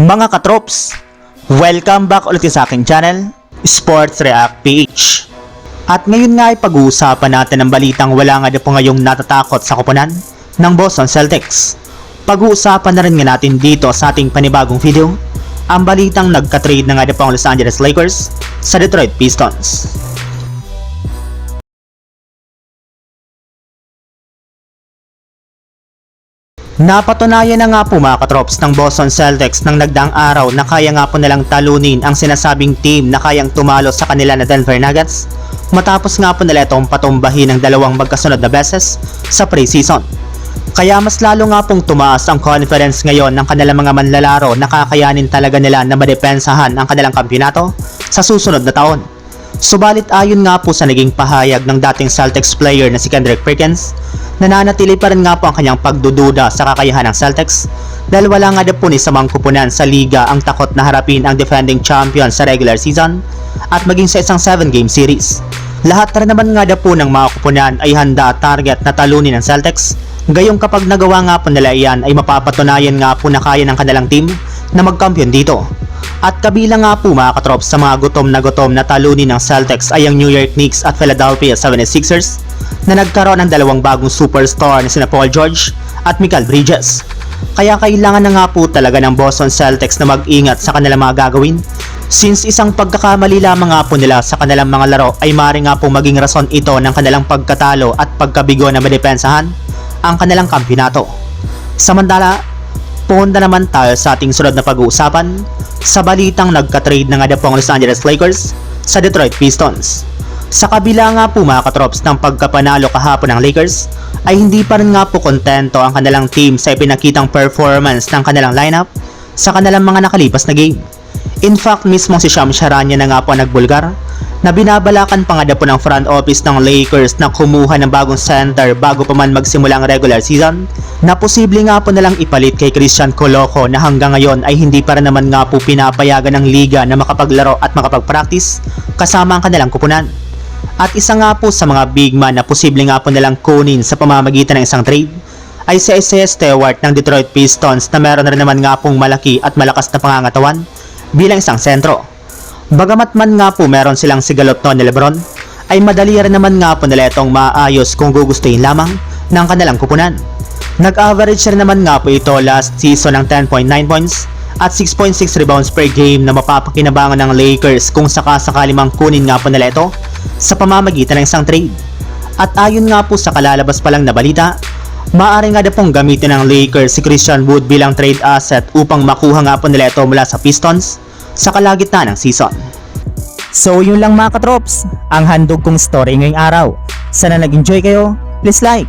Mga katrops, welcome back ulit sa aking channel, Sports React PH. At ngayon nga ay pag-uusapan natin ang balitang wala nga na po ngayong natatakot sa kupunan ng Boston Celtics. Pag-uusapan na rin nga natin dito sa ating panibagong video, ang balitang nagka-trade na nga po ang Los Angeles Lakers sa Detroit Pistons. Napatunayan na nga po mga katrops ng Boston Celtics ng nagdaang araw na kaya nga po nilang talunin ang sinasabing team na kayang tumalo sa kanila na Denver Nuggets matapos nga po nila itong patumbahin ng dalawang magkasunod na beses sa preseason. Kaya mas lalo nga pong tumaas ang confidence ngayon ng kanilang mga manlalaro na kakayanin talaga nila na madepensahan ang kanilang kampyonato sa susunod na taon. Subalit ayon nga po sa naging pahayag ng dating Celtics player na si Kendrick Perkins, nananatili pa rin nga po ang kanyang pagdududa sa kakayahan ng Celtics dahil wala nga na po ni samang kupunan sa liga ang takot na harapin ang defending champion sa regular season at maging sa isang 7-game series. Lahat na naman nga na po ng mga kupunan ay handa target na talunin ng Celtics Gayong kapag nagawa nga po nila iyan ay mapapatunayan nga po na kaya ng kanilang team na magkampiyon dito. At kabilang nga po mga katrops sa mga gutom na gutom na talunin ng Celtics ay ang New York Knicks at Philadelphia 76ers na nagkaroon ng dalawang bagong superstar na sina Paul George at Michael Bridges. Kaya kailangan na nga po talaga ng Boston Celtics na mag-ingat sa kanilang mga gagawin since isang pagkakamali lamang nga po nila sa kanilang mga laro ay maaaring nga po maging rason ito ng kanilang pagkatalo at pagkabigo na madepensahan ang kanilang kampyonato. Samantala, punta naman tayo sa ating sunod na pag-uusapan sa balitang nagka-trade na nga po ang Los Angeles Lakers sa Detroit Pistons. Sa kabila nga po mga katrops ng pagkapanalo kahapon ng Lakers, ay hindi pa rin nga po kontento ang kanilang team sa ipinakitang performance ng kanilang lineup sa kanilang mga nakalipas na game. In fact, mismo si Sham Charania na nga po nagbulgar na binabalakan pa nga po ng front office ng Lakers na kumuha ng bagong center bago pa man magsimula ang regular season na posible nga po nalang ipalit kay Christian Coloco na hanggang ngayon ay hindi pa rin naman nga po pinapayagan ng liga na makapaglaro at makapag-practice kasama ang kanilang kupunan. At isa nga po sa mga big man na posible nga po nilang kunin sa pamamagitan ng isang trade ay si Isaiah Stewart ng Detroit Pistons na meron rin naman nga pong malaki at malakas na pangangatawan bilang isang sentro. Bagamat man nga po meron silang sigalot no ni Lebron, ay madali rin naman nga po nila itong maayos kung gugustuhin lamang ng kanilang kupunan. Nag-average rin naman nga po ito last season ng 10.9 points at 6.6 rebounds per game na mapapakinabangan ng Lakers kung sakasakali mang kunin nga po nila ito sa pamamagitan ng isang trade. At ayon nga po sa kalalabas pa lang na balita, maaari nga na pong gamitin ng Lakers si Christian Wood bilang trade asset upang makuha nga po nila ito mula sa Pistons sa kalagitnaan ng season. So yun lang mga katrops, ang handog kong story ngayong araw. Sana nag-enjoy kayo, please like